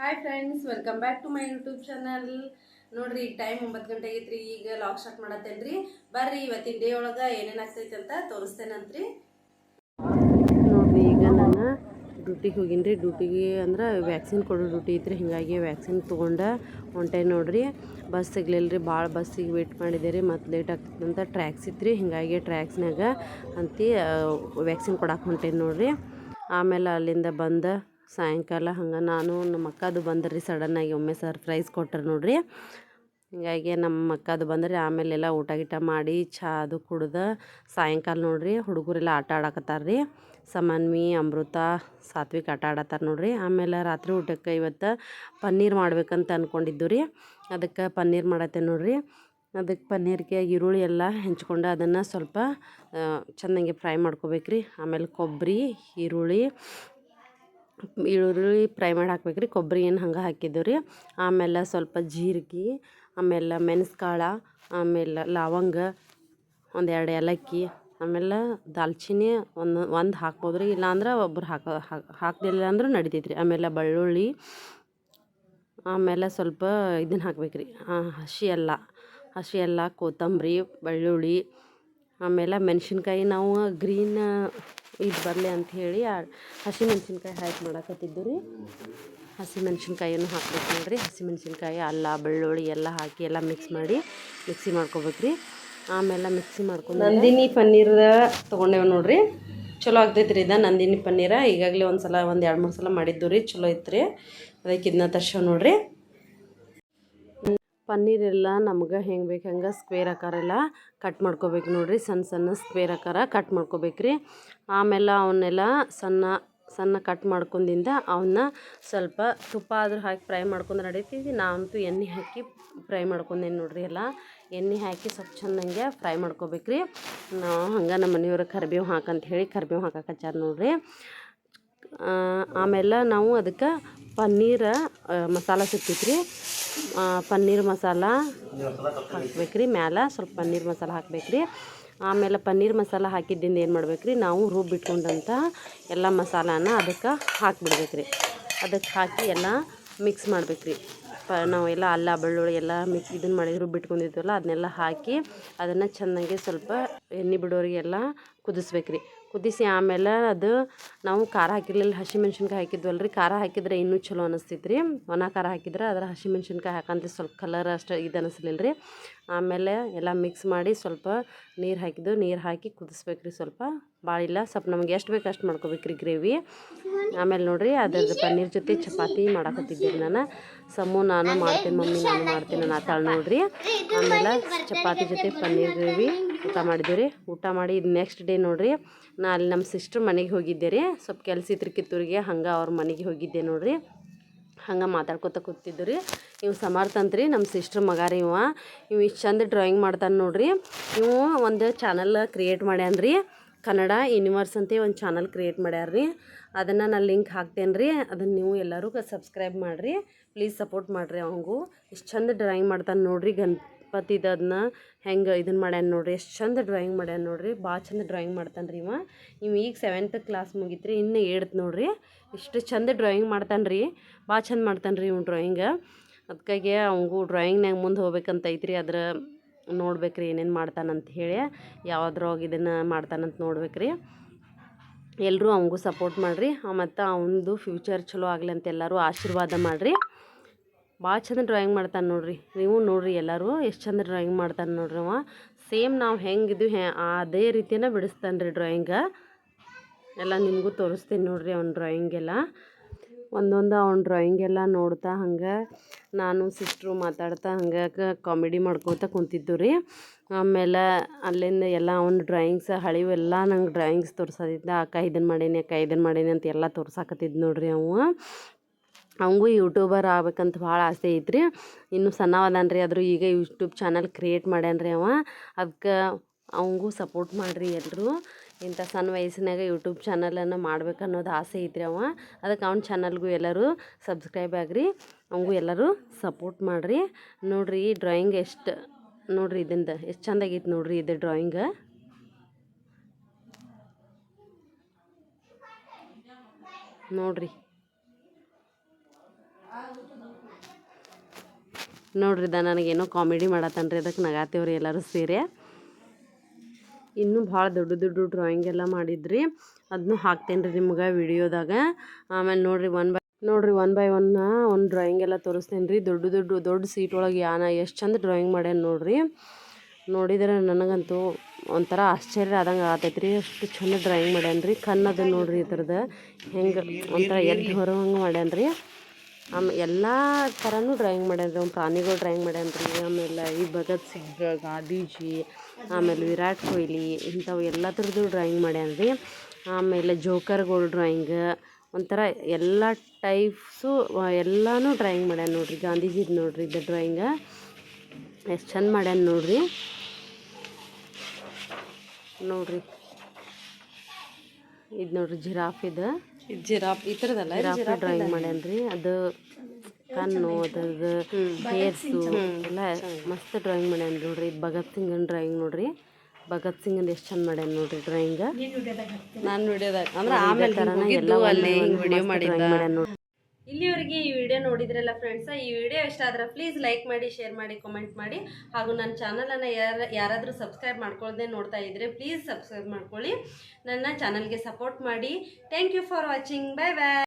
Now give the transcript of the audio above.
Hi friends welcome back to my YouTube channel ನೋಡ್ರಿ ಈಗ time ಒಂಬತ್ತು ಗಂಟೆ ಆಗೈತ್ರಿ, ಈಗ ಲಾಕ್ ಸ್ಟಾರ್ಟ್ ಮಾಡತ್ತೇನ್ರಿ. ಬರ್ರಿ, ಇವತ್ತಿನ ಡೇ ಒಳಗೆ ಏನೇನು ಆಗ್ತೈತೆ ಅಂತ ತೋರಿಸ್ತೇನಂತ್ರಿ. ನೋಡ್ರಿ, ಈಗ ನಾನು ಡ್ಯೂಟಿಗೆ ಹೋಗಿನ್ರಿ. ಡ್ಯೂಟಿಗೆ ಅಂದ್ರೆ ವ್ಯಾಕ್ಸಿನ್ ಕೊಡೋ ಡ್ಯೂಟಿ ಐತ್ರಿ. ಹಿಂಗಾಗಿ ವ್ಯಾಕ್ಸಿನ್ ತೊಗೊಂಡು ಹೊಂಟೆ ನೋಡ್ರಿ. ಬಸ್ ಸಿಗ್ಲಿಲ್ಲ ರೀ ಭಾಳ ಬಸ್ಸಿಗೆ ವೇಟ್ ಮಾಡಿದೆ ರೀ ಮತ್ತು ಲೇಟ್ ಆಗ್ತದಂತ ಟ್ರ್ಯಾಕ್ಸ್ ಇತ್ತು ಹೀಗಾಗಿ ಟ್ರ್ಯಾಕ್ಸ್ನಾಗ ಅಂತಿ ವ್ಯಾಕ್ಸಿನ್ ಕೊಡಕ್ಕೆ ಹೊಂಟೇನೆ ನೋಡ್ರಿ. ಆಮೇಲೆ ಅಲ್ಲಿಂದ ಬಂದು ಸಾಯಂಕಾಲ ಹಂಗೆ ನಾನು ನಮ್ಮ ಅಕ್ಕದು ಬಂದ್ರಿ ಸಡನ್ನಾಗಿ ಒಮ್ಮೆ ಸರ್ಪ್ರೈಸ್ ಕೊಟ್ಟರು ನೋಡ್ರಿ. ಹೀಗಾಗಿ ನಮ್ಮ ಅಕ್ಕದು ಬಂದ್ರಿ, ಆಮೇಲೆಲ್ಲ ಊಟ ಗೀಟ ಮಾಡಿ ಚಹಾ ಅದು ಕುಡ್ದು ಸಾಯಂಕಾಲ ನೋಡ್ರಿ ಹುಡುಗರೆಲ್ಲ ಆಟ ಆಡಕತ್ತಾರ ರೀ. ಸಮನ್ವಿ, ಅಮೃತ, ಸಾತ್ವಿಕ್ ಆಟ ಆಡತ್ತಾರ ನೋಡ್ರಿ. ಆಮೇಲೆ ರಾತ್ರಿ ಊಟಕ್ಕೆ ಇವತ್ತು ಪನ್ನೀರ್ ಮಾಡ್ಬೇಕಂತ ಅಂದ್ಕೊಂಡಿದ್ದು ರೀ. ಅದಕ್ಕೆ ಪನ್ನೀರ್ ಮಾಡತ್ತೆ ನೋಡ್ರಿ. ಅದಕ್ಕೆ ಪನ್ನೀರ್ಗೆ ಈರುಳ್ಳಿ ಎಲ್ಲ ಹೆಂಚ್ಕೊಂಡು ಅದನ್ನು ಸ್ವಲ್ಪ ಚೆನ್ನಾಗಿ ಫ್ರೈ ಮಾಡ್ಕೋಬೇಕ್ರಿ. ಆಮೇಲೆ ಕೊಬ್ಬರಿ, ಈರುಳ್ಳಿ ಈರುಳ್ಳಿ ಫ್ರೈ ಮಾಡಿ ಹಾಕ್ಬೇಕು ರೀ ಕೊಬ್ಬರಿ ಏನು ಹಂಗೆ ಹಾಕಿದ್ದೇವೆ ರೀ. ಆಮೇಲೆ ಸ್ವಲ್ಪ ಜೀರಿಗೆ, ಆಮೇಲೆ ಮೆಣಸ್ಕಾಳ, ಆಮೇಲೆ ಲವಂಗ, ಒಂದು ಎರಡು ಏಲಕ್ಕಿ, ಆಮೇಲೆ ದಾಲ್ಚಿನ್ನಿ ಒಂದು ಒಂದು ಹಾಕ್ಬೋದು ರೀ ಇಲ್ಲಾಂದ್ರೆ ಒಬ್ಬರು ಹಾಕೋ ಹಾಕ್ದಿಲ್ಲ ಅಂದ್ರೆ ನಡಿತೈತೆ ರೀ ಆಮೇಲೆ ಬೆಳ್ಳುಳ್ಳಿ, ಆಮೇಲೆ ಸ್ವಲ್ಪ ಇದನ್ನು ಹಾಕ್ಬೇಕು ರೀ ಹಸಿ ಎಲ್ಲ ಹಸಿ ಎಲ್ಲ, ಕೊತ್ತಂಬರಿ, ಬೆಳ್ಳುಳ್ಳಿ, ಆಮೇಲೆ ಮೆಣಸಿನ್ಕಾಯಿ ನಾವು ಗ್ರೀನ್ ಇದು ಬರಲಿ ಅಂತ ಹೇಳಿ ಹಸಿ ಮೆಣಸಿನ್ಕಾಯಿ ಹಾಕಿ ಮಾಡಾಕತ್ತಿದ್ದು ರೀ. ಹಸಿ ಮೆಣಸಿನ್ಕಾಯಿಯನ್ನು ಹಾಕ್ಬೇಕು ನೋಡಿರಿ. ಹಸಿ ಮೆಣಸಿನ್ಕಾಯಿ, ಅಲ್ಲ, ಬೆಳ್ಳುಳ್ಳಿ ಎಲ್ಲ ಹಾಕಿ ಎಲ್ಲ ಮಿಕ್ಸ್ ಮಾಡಿ ಮಿಕ್ಸಿ ಮಾಡ್ಕೋಬೇಕು ರೀ. ಆಮೇಲೆ ಮಿಕ್ಸಿ ಮಾಡ್ಕೊಂಡು ನಂದಿನಿ ಪನ್ನೀರ್ ತೊಗೊಂಡೇವೆ ನೋಡಿರಿ. ಚಲೋ ಆಗ್ತೈತೆ ರೀ ಇದು ನಂದಿನಿ ಪನ್ನೀರ. ಈಗಾಗಲೇ ಒಂದು ಸಲ ಒಂದು ಎರಡು ಮೂರು ಸಲ ಮಾಡಿದ್ದು ರೀ. ಚಲೋ ಇತ್ತು ರೀ ಅದಕ್ಕೆ ಇದನ್ನ ತರ್ಸೇವೆ ನೋಡ್ರಿ. ಪನ್ನೀರ್ ಎಲ್ಲ ನಮ್ಗೆ ಹೆಂಗೆ ಬೇಕು ಹಂಗೆ ಸ್ಕ್ವೇರ್ ಆಕಾರ ಎಲ್ಲ ಕಟ್ ಮಾಡ್ಕೋಬೇಕು ನೋಡಿರಿ. ಸಣ್ಣ ಸಣ್ಣ ಸ್ಕ್ವೇರ್ ಆಕಾರ ಕಟ್ ಮಾಡ್ಕೋಬೇಕು ರೀ ಆಮೇಲೆ ಅವನ್ನೆಲ್ಲ ಸಣ್ಣ ಸಣ್ಣ ಕಟ್ ಮಾಡ್ಕೊಂಡಿಂದ ಅವನ್ನ ಸ್ವಲ್ಪ ತುಪ್ಪ ಆದ್ರೂ ಹಾಕಿ ಫ್ರೈ ಮಾಡ್ಕೊಂಡು ನಡೀತೀವಿ ನಾವಂತೂ ಎಣ್ಣೆ ಹಾಕಿ ಫ್ರೈ ಮಾಡ್ಕೊಂಡೇನು ನೋಡಿರಿ ಎಲ್ಲ. ಎಣ್ಣೆ ಹಾಕಿ ಸ್ವಲ್ಪ ಚೆಂದಂಗೆ ಫ್ರೈ ಮಾಡ್ಕೋಬೇಕು ರೀ ನಾವು ಹಂಗೆ ನಮ್ಮ ಮನೆಯವ್ರ ಕರಿಬೇವು ಹಾಕಂತ ಹೇಳಿ ಕರಿಬೇವು ಹಾಕಕ್ಕೆ ನೋಡ್ರಿ. ಆಮೇಲೆ ನಾವು ಅದಕ್ಕೆ ಪನ್ನೀರ ಮಸಾಲ ಸಿಗ್ತೈತೆ ರೀ ಪನ್ನೀರ್ ಮಸಾಲ ಹಾಕ್ಬೇಕು ರೀ ಮ್ಯಾಲೆ. ಸ್ವಲ್ಪ ಪನ್ನೀರ್ ಮಸಾಲ ಹಾಕ್ಬೇಕು ರೀ ಆಮೇಲೆ ಪನ್ನೀರ್ ಮಸಾಲ ಹಾಕಿದ್ದಿಂದ ಏನು ಮಾಡ್ಬೇಕು ರೀ ನಾವು ರುಬ್ಬಿಟ್ಕೊಂಡಂಥ ಎಲ್ಲ ಮಸಾಲಾನ ಅದಕ್ಕೆ ಹಾಕಿಬಿಡ್ಬೇಕು ರೀ ಅದಕ್ಕೆ ಹಾಕಿ ಎಲ್ಲ ಮಿಕ್ಸ್ ಮಾಡ್ಬೇಕು ರೀ ಪ, ನಾವೆಲ್ಲ ಅಲ್ಲ, ಬೆಳ್ಳುಳ್ಳಿ ಎಲ್ಲ ಮಿಕ್ಸ್ ಇದನ್ನು ಮಾಡಿ ರುಬ್ಬಿಟ್ಕೊಂಡಿದ್ವಲ್ಲ ಅದನ್ನೆಲ್ಲ ಹಾಕಿ ಅದನ್ನು ಚೆನ್ನಾಗಿ ಸ್ವಲ್ಪ ಎಣ್ಣೆ ಬಿಡೋರಿಗೆಲ್ಲ ಕುದಿಸ್ಬೇಕು ರೀ ಕುದಿಸಿ ಆಮೇಲೆ ಅದು ನಾವು ಖಾರ ಹಾಕಿರ್ಲಿಲ್ಲ ಹಸಿಮೆಣ್ಸಿನ್ಕಾಯಿ ಹಾಕಿದ್ವಲ್ಲ ರೀ ಖಾರ ಹಾಕಿದ್ರೆ ಇನ್ನೂ ಚಲೋ ಅನಿಸ್ತೈತೆ ರೀ ಒಣ ಖಾರ ಹಾಕಿದ್ರೆ ಅದರ ಹಸಿಮೆಣ್ಸಿನ್ಕಾಯಿ ಹಾಕಂತ ಸ್ವಲ್ಪ ಕಲರ್ ಅಷ್ಟು ಇದು ಅನಿಸ್ಲಿಲ್ಲ ರೀ ಆಮೇಲೆ ಎಲ್ಲ ಮಿಕ್ಸ್ ಮಾಡಿ ಸ್ವಲ್ಪ ನೀರು ಹಾಕಿದ್ದು, ನೀರು ಹಾಕಿ ಕುದಿಸ್ಬೇಕು ರೀ ಸ್ವಲ್ಪ. ಭಾಳ ಇಲ್ಲ, ಸ್ವಲ್ಪ ನಮ್ಗೆ ಎಷ್ಟು ಬೇಕು ಅಷ್ಟು ಮಾಡ್ಕೋಬೇಕು ರೀ ಗ್ರೇವಿ. ಆಮೇಲೆ ನೋಡಿರಿ ಅದ್ರದ್ದು ಪನ್ನೀರ್ ಜೊತೆ ಚಪಾತಿ ಮಾಡಕತ್ತಿದ್ದೆ ರೀ ನಾನು. ಸಮೂ ನಾನು ಮಾಡ್ತೀನಿ, ಮಮ್ಮಿ ನಾನು ಮಾಡ್ತೀನಿ ನಾನು ಆತಾಳು ನೋಡ್ರಿ. ಆಮೇಲೆ ಚಪಾತಿ ಜೊತೆ ಪನ್ನೀರ್ ಗ್ರೇವಿ ಊಟ ಮಾಡಿದ್ವಿ ರೀ. ಊಟ ಮಾಡಿ ನೆಕ್ಸ್ಟ್ ಡೇ ನೋಡಿರಿ. ನಾ ಅಲ್ಲಿ ನಮ್ಮ ಸಿಸ್ಟ್ರ್ ಮನೆಗೆ ಹೋಗಿದ್ದೆ ರೀ. ಸ್ವಲ್ಪ ಕೆಲಸ ಇತ್ತು ಕಿತ್ತೂರಿಗೆ, ಹಂಗೆ ಅವ್ರ ಮನೆಗೆ ಹೋಗಿದ್ದೆ ನೋಡಿರಿ. ಹಂಗೆ ಮಾತಾಡ್ಕೊತ ಕೂತಿದ್ದು ರೀ. ಇವು ಸಮರ್ಥ ಅಂತ್ರಿ ನಮ್ಮ ಸಿಸ್ಟ್ರ್ ಮಗ ರೀ ಇವ. ಇವು ಇಷ್ಟು ಚಂದ ಡ್ರಾಯಿಂಗ್ ಮಾಡ್ತಾನೆ ನೋಡ್ರಿ. ಇವು ಒಂದು ಚಾನಲ್ ಕ್ರಿಯೇಟ್ ಮಾಡ್ಯಾನ ರೀ. ಕನ್ನಡ ಯೂನಿವರ್ಸ್ ಅಂತ ಒಂದು ಚಾನಲ್ ಕ್ರಿಯೇಟ್ ಮಾಡ್ಯಾರ ರೀ. ಅದನ್ನು ನಾನು ಲಿಂಕ್ ಹಾಕ್ತೇನೆ ರೀ. ಅದನ್ನು ನೀವು ಎಲ್ಲರೂ ಸಬ್ಸ್ಕ್ರೈಬ್ ಮಾಡಿರಿ. ಪ್ಲೀಸ್ ಸಪೋರ್ಟ್ ಮಾಡಿರಿ ಅವಂಗೂ. ಇಷ್ಟು ಚಂದ ಡ್ರಾಯಿಂಗ್ ಮಾಡ್ತಾನೆ ನೋಡ್ರಿ ಗಣಪತಿದ ಅದನ್ನ ಹೆಂಗೆ ಇದನ್ನು ಮಾಡ್ಯಾನ ನೋಡ್ರಿ, ಎಷ್ಟು ಚಂದ ಡ್ರಾಯಿಂಗ್ ಮಾಡ್ಯಾನ ನೋಡ್ರಿ ಭಾಳ ಚಂದ ಡ್ರಾಯಿಂಗ್ ಮಾಡ್ತಾನೆ ರೀ ಇವ. ಇವ ಈಗ ಸೆವೆಂತ್ ಕ್ಲಾಸ್ ಮುಗಿತ್ರಿ, ಇನ್ನು ಏಳ್ತ್ ನೋಡ್ರಿ. ಇಷ್ಟು ಚಂದ ಡ್ರಾಯಿಂಗ್ ಮಾಡ್ತಾನೆ ರೀ ಭಾಳ ಚಂದ ಮಾಡ್ತಾನೆ ರೀ ಇವ್ನು ಡ್ರಾಯಿಂಗ ಅದಕ್ಕಾಗಿ ಅವಂಗೂ ಡ್ರಾಯಿಂಗ್ನಾಗ ಮುಂದೆ ಹೋಗ್ಬೇಕಂತ ಐತ್ರಿ, ಅದ್ರ ನೋಡ್ಬೇಕು ರೀ ಏನೇನು ಮಾಡ್ತಾನಂತ ಹೇಳಿ, ಯಾವುದ್ರೊಳಗೆ ಇದನ್ನು ಮಾಡ್ತಾನಂತ ನೋಡ್ಬೇಕು ರೀ ಎಲ್ಲರೂ ಅವಂಗೂ ಸಪೋರ್ಟ್ ಮಾಡಿರಿ, ಮತ್ತು ಅವನದು ಫ್ಯೂಚರ್ ಚಲೋ ಆಗಲಿ ಅಂತ ಎಲ್ಲರೂ ಆಶೀರ್ವಾದ ಮಾಡಿರಿ. ಭಾಳ ಚಂದ ಡ್ರಾಯಿಂಗ್ ಮಾಡ್ತಾನೆ ನೋಡ್ರಿ. ನೀವು ನೋಡ್ರಿ ಎಲ್ಲರೂ ಎಷ್ಟು ಚಂದ ಡ್ರಾಯಿಂಗ್ ಮಾಡ್ತಾನೆ ನೋಡ್ರಿ ಅವ. ಸೇಮ್ ನಾವು ಹೆಂಗಿದ್ವಿ ಹೆ, ಅದೇ ರೀತಿಯೇ ಬಿಡಿಸ್ತಾನೆ ರೀ ಡ್ರಾಯಿಂಗ ಎಲ್ಲ ನಿಮಗೂ ತೋರಿಸ್ತೀನಿ ನೋಡ್ರಿ ಅವ್ನ ಡ್ರಾಯಿಂಗೆಲ್ಲ ಒಂದೊಂದು ಅವ್ನ ಡ್ರಾಯಿಂಗೆಲ್ಲ ನೋಡ್ತಾ ಹಂಗೆ, ನಾನು ಸಿಸ್ಟ್ರು ಮಾತಾಡ್ತಾ ಹಂಗೆ ಕಾಮಿಡಿ ಮಾಡ್ಕೋತ ಕುಂತಿದ್ದು ರೀ. ಆಮೇಲೆ ಅಲ್ಲಿಂದ ಎಲ್ಲ ಅವ್ನ ಡ್ರಾಯಿಂಗ್ಸ್ ಹಳಿವೆಲ್ಲ ನಂಗೆ ಡ್ರಾಯಿಂಗ್ಸ್ ತೋರಿಸೋದಿದ್ದ, ಅಕ್ಕ ಇದನ್ನು ಮಾಡೀನಿ, ಅಕ್ಕ ಇದನ್ನು ಮಾಡೀನಿ ಅಂತ ಎಲ್ಲ ತೋರ್ಸಾಕತ್ತಿದ್ದು ನೋಡ್ರಿ ಅವ. ಅವಂಗೂ ಯೂಟ್ಯೂಬರ್ ಆಗ್ಬೇಕಂತ ಭಾಳ ಆಸೆ ಐತ್ರಿ. ಇನ್ನೂ ಸಣ್ಣವದಾನ ರೀ ಆದರೂ ಈಗ ಯೂಟ್ಯೂಬ್ ಚಾನಲ್ ಕ್ರಿಯೇಟ್ ಮಾಡ್ಯಾನ ರೀ ಅವ. ಅದಕ್ಕೆ ಅವಂಗೂ ಸಪೋರ್ಟ್ ಮಾಡಿರಿ ಎಲ್ಲರೂ ಇಂಥ ಸಣ್ಣ ವಯಸ್ಸಿನಾಗ ಯೂಟ್ಯೂಬ್ ಚಾನಲನ್ನು ಮಾಡ್ಬೇಕು ಅನ್ನೋದು ಆಸೆ ಐತ್ರಿ ಅವ. ಅದಕ್ಕೆ ಅವ್ನ ಚಾನಲ್ಗೂ ಎಲ್ಲರೂ ಸಬ್ಸ್ಕ್ರೈಬ್ ಆಗಿರಿ. ಅವಂಗೂ ಎಲ್ಲರೂ ಸಪೋರ್ಟ್ ಮಾಡಿರಿ. ನೋಡಿರಿ ಡ್ರಾಯಿಂಗ್ ಎಷ್ಟು, ನೋಡಿರಿ ಇದರಿಂದ ಎಷ್ಟು ಚಂದಾಗೈತೆ ನೋಡಿರಿ ಇದು ಡ್ರಾಯಿಂಗ. ನೋಡಿರಿ. ನೋಡ್ರಿ, ದಾ ನನಗೇನೋ ಕಾಮಿಡಿ ಮಾಡತ್ತನ್ರಿ, ಅದಕ್ಕೆ ನಗಾತೇವ್ರಿ ಎಲ್ಲರೂ ಸೇರಿ. ಇನ್ನೂ ಭಾಳ ದೊಡ್ಡ ದೊಡ್ಡ ಡ್ರಾಯಿಂಗ್ ಎಲ್ಲ ಮಾಡಿದ್ರಿ. ಅದನ್ನು ಹಾಕ್ತೇನೆ ರೀ ನಿಮ್ಗೆ ವಿಡಿಯೋದಾಗ. ಆಮೇಲೆ ನೋಡ್ರಿ ಒನ್ ಬೈ ನೋಡ್ರಿ ಒನ್ ಬೈ ಒನ್ನ ಒಂದು ಡ್ರಾಯಿಂಗ್ ಎಲ್ಲ ತೋರಿಸ್ತೇನೆ ರೀ ದೊಡ್ಡ ದೊಡ್ಡ ದೊಡ್ಡ ಸೀಟ್ ಒಳಗೆ ಯಾನ ಎಷ್ಟು ಚಂದ ಡ್ರಾಯಿಂಗ್ ಮಾಡ್ಯಾನ ನೋಡ್ರಿ. ನೋಡಿದ್ರೆ ನನಗಂತೂ ಒಂಥರ ಆಶ್ಚರ್ಯ ಆದಂಗೆ ಆಗತೈತೆ ರೀ ಅಷ್ಟು ಚಂದ ಡ್ರಾಯಿಂಗ್ ಮಾಡ್ಯಾನ ರೀ ಕಣ್ಣದು ನೋಡ್ರಿ ಥರದ ಹೆಂಗೆ ಒಂಥರ ಎದ್ದು ಹೊರೋಂಗೆ ಮಾಡ್ಯಾನ ರೀ ಆಮೇಲೆ ಎಲ್ಲ ಥರನೂ ಡ್ರಾಯಿಂಗ್ ಮಾಡ್ಯಾನ ಪ್ರಾಣಿಗಳು ಡ್ರಾಯಿಂಗ್ ಮಾಡ್ಯಾನ ಆಮೇಲೆ ಈ ಭಗತ್ ಸಿಂಗ್, ಗಾಂಧೀಜಿ, ಆಮೇಲೆ ವಿರಾಟ್ ಕೊಹ್ಲಿ ಇಂಥವು ಎಲ್ಲ ಥರದ್ದು ಡ್ರಾಯಿಂಗ್ ಮಾಡ್ಯಾನ ರೀ ಆಮೇಲೆ ಜೋಕರ್ಗಳು ಡ್ರಾಯಿಂಗ್ ಒಂಥರ ಎಲ್ಲ ಟೈಪ್ಸು ಎಲ್ಲನೂ ಡ್ರಾಯಿಂಗ್ ಮಾಡ್ಯಾನ ನೋಡಿರಿ. ಗಾಂಧೀಜಿದು ನೋಡಿರಿ ಇದು ಡ್ರಾಯಿಂಗ ಎಷ್ಟು ಚಂದ ಮಾಡ್ಯಾನ ನೋಡಿರಿ. ನೋಡಿರಿ. ಇದು ನೋಡಿರಿ ಜಿರಾಫ್ ಇದು. ಜಿರಾಫ್ ಈ ಥರದಲ್ಲ ಜಿರಾಫ್ ಡ್ರಾಯಿಂಗ್ ಮಾಡ್ಯಾನ್ರಿ ಅದು ಕಣ್ಣು ಅದ್ರದ್ದು ಹೇರ್ಸು ಎಲ್ಲ ಮಸ್ತ್ ಡ್ರಾಯಿಂಗ್ ಮಾಡ್ಯಾನ ನೋಡ್ರಿ. ಭಗತ್ ಸಿಂಗನ್ ಡ್ರಾಯಿಂಗ್ ನೋಡ್ರಿ. ಭಗತ್ ಸಿಂಗನ್ ಎಷ್ಟು ಚಂದ ಮಾಡ್ಯಾನ ನೋಡ್ರಿ ಡ್ರಾಯಿಂಗ್ ನಾನು ವಿಡಿಯೋದಾಗ ಅಂದ್ರೆ ಆಮೇಲೆ ಹೋಗಿದ್ದು ಅಲ್ಲಿ ಹಿಂಗೆ ವಿಡಿಯೋ ಮಾಡಿದ್ದ. ಮಾಡ್ಯಾನ ನೋಡ್ರಿ. ಇಲ್ಲಿವರೆಗೆ ಈ ವಿಡಿಯೋ ನೋಡಿದ್ರಲ್ಲ ಫ್ರೆಂಡ್ಸ ಈ ವಿಡಿಯೋ ಇಷ್ಟ ಆದ್ರೆ ಪ್ಲೀಸ್ ಲೈಕ್ ಮಾಡಿ ಶೇರ್ ಮಾಡಿ ಕಮೆಂಟ್ ಮಾಡಿ. ಹಾಗೂ ನನ್ನ ಚಾನಲನ್ನು ಯಾರ ಯಾರಾದರೂ ಸಬ್ಸ್ಕ್ರೈಬ್ ಮಾಡ್ಕೊಳ್ಳದೆ ನೋಡ್ತಾ ಇದ್ದರೆ ಪ್ಲೀಸ್ ಸಬ್ಸ್ಕ್ರೈಬ್ ಮಾಡ್ಕೊಳ್ಳಿ. ನನ್ನ ಚಾನಲ್ಗೆ ಸಪೋರ್ಟ್ ಮಾಡಿ. Thank you for watching bye bye